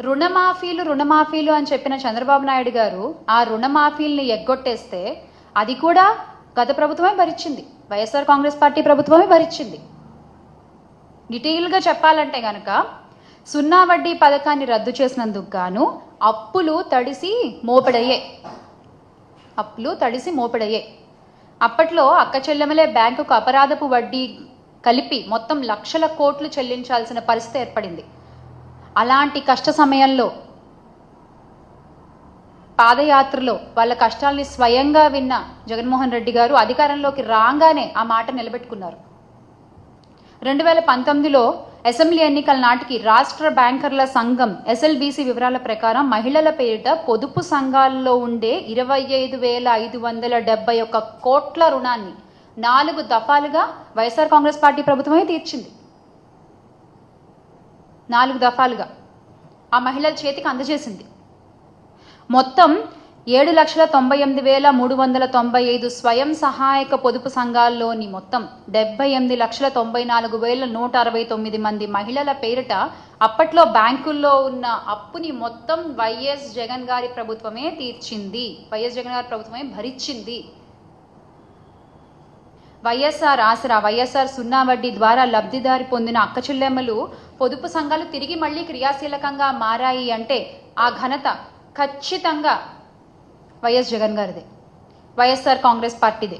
రుణమాఫీలు రుణమాఫీలు అని చెప్పిన చంద్రబాబు నాయుడు గారు ఆ రుణమాఫీల్ని ఎగ్గొట్టేస్తే అది కూడా గత ప్రభుత్వమే భరించింది వైఎస్ఆర్ కాంగ్రెస్ పార్టీ ప్రభుత్వమే భరించింది డీటెయిల్గా చెప్పాలంటే కనుక సున్నా వడ్డీ పథకాన్ని రద్దు చేసినందుకు గాను అప్పులు తడిసి మోపెడయ్యాయి. అప్పులు తడిసి మోపెడయ్యాయి. అప్పట్లో అక్క చెల్లెమలే బ్యాంకుకు అపరాధపు వడ్డీ కలిపి మొత్తం లక్షల కోట్లు చెల్లించాల్సిన పరిస్థితి ఏర్పడింది. అలాంటి కష్ట సమయంలో పాదయాత్రలో వాళ్ళ కష్టాల్ని స్వయంగా విన్న జగన్మోహన్ రెడ్డి గారు అధికారంలోకి రాగానే ఆ మాట నిలబెట్టుకున్నారు. రెండు వేల పంతొమ్మిదిలో అసెంబ్లీ ఎన్నికల నాటికి రాష్ట్ర బ్యాంకర్ల సంఘం ఎస్ఎల్బీసీ వివరాల ప్రకారం మహిళల పేరిట పొదుపు సంఘాల్లో ఉండే ఇరవై ఐదు వేల ఐదు వందల డెబ్బై ఒక్క కోట్ల రుణాన్ని నాలుగు దఫాలుగా వైఎస్ఆర్ కాంగ్రెస్ పార్టీ ప్రభుత్వమే తీర్చింది. నాలుగు దఫాలుగా. ఆ మహిళల చేతికి అందజేసింది. మొత్తం ఏడు లక్షల తొంభై ఎనిమిది వేల మూడు వందల తొంభై ఐదు స్వయం సహాయక పొదుపు సంఘాల్లోని మొత్తం డెబ్బై ఎనిమిది లక్షల తొంభై నాలుగు వేల నూట అరవై తొమ్మిది మంది మహిళల పేరిట అప్పట్లో బ్యాంకుల్లో ఉన్న అప్పుని మొత్తం వైఎస్ జగన్ గారి ప్రభుత్వమే తీర్చింది. వైఎస్ జగన్ గారి ప్రభుత్వమే భరించింది. వైఎస్ఆర్ ఆసరా వైఎస్ఆర్ సున్నా వడ్డీ ద్వారా లబ్ధిదారి పొందిన అక్క చెల్లెమ్మలు పొదుపు సంఘాలు తిరిగి మళ్ళీ క్రియాశీలకంగా మారాయి అంటే ఆ ఘనత ఖచ్చితంగా వైఎస్ జగన్ గారిదే. వైఎస్ఆర్ కాంగ్రెస్ పార్టీదే.